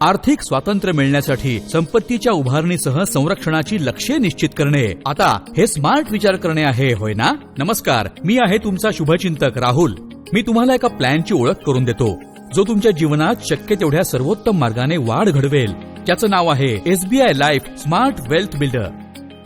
आर्थिक स्वातंत्र्य मिळण्यासाठी संपत्तीच्या उभारणीसह संरक्षणाची लक्ष्ये निश्चित करणे. आता हे स्मार्ट विचार करणे आहे होय ना? नमस्कार मी आहे तुमचा शुभचिंतक राहुल. मी तुम्हाला एका प्लॅनची ओळख करून देतो. जो तुमच्या जीवनात शक्य तेवढ्या सर्वोत्तम मार्गाने वाढ घडवेल. त्याचं नाव आहे SBI life smart wealth builder.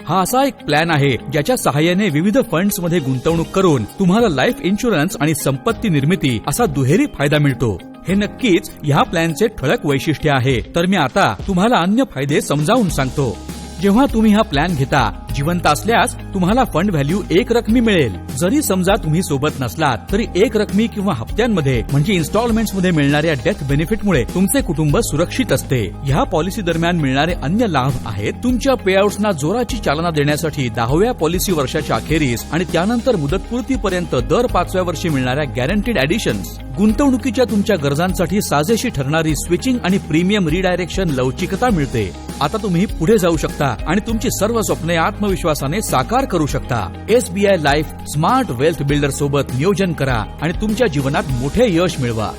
हा असा एक प्लॅन आहे ज्याच्या सहाय्याने विविध फंड्समध्ये गुंतवणूक करून तुम्हाला लाईफ इन्शुरन्स आणि संपत्ती निर्मिती असा दुहेरी फायदा मिळतो. हे नक्कीच ह्या प्लॅनचे ठळक वैशिष्ट्य आहे. तर मी आता तुम्हाला अन्य फायदे समजावून सांगतो. जेव्हा तुम्ही हा प्लॅन घेता जिवंत असल्यास तुम्हाला फंड व्हॅल्यू एक रकमी मिळेल. जरी समजा तुम्ही सोबत नसलात तरी एक रकमी किंवा हप्त्यांमध्ये म्हणजे इन्स्टॉलमेंटमध्ये मिळणाऱ्या डेथ बेनिफिटमुळे तुमचे कुटुंब सुरक्षित असते. ह्या पॉलिसी दरम्यान मिळणारे अन्य लाभ आहेत तुमच्या पेआउट्सना जोराची चालना देण्यासाठी दहाव्या पॉलिसी वर्षाच्या अखेरीस आणि त्यानंतर मुदतपूर्तीपर्यंत दर पाचव्या वर्षी मिळणाऱ्या गॅरंटीड ऍडिशन्स गुंतवणुकीच्या तुमच्या गरजांसाठी साजेशी ठरणारी स्विचिंग आणि प्रीमियम रिडायरेक्शन लवचिकता मिळते. आता तुम्ही पुढे जाऊ शकता आणि तुमची सर्व स्वप्ने आत्मविश्वासाने साकार करू शकता. S B I life smart wealth builder सोबत नियोजन करा आणि तुमच्या जीवनात मोठे यश मिळवा.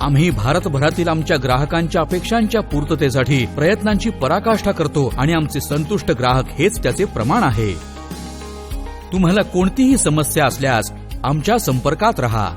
आम्ही भारतभरातील आमच्या ग्राहकांच्या अपेक्षांच्या पूर्ततेसाठी प्रयत्नांची पराकाष्ठा करतो आणि आमचे संतुष्ट ग्राहक हेच त्याचे प्रमाण आहे. तुम्हाला कोणतीही समस्या असल्यास आमच्या संपर्कात रहा.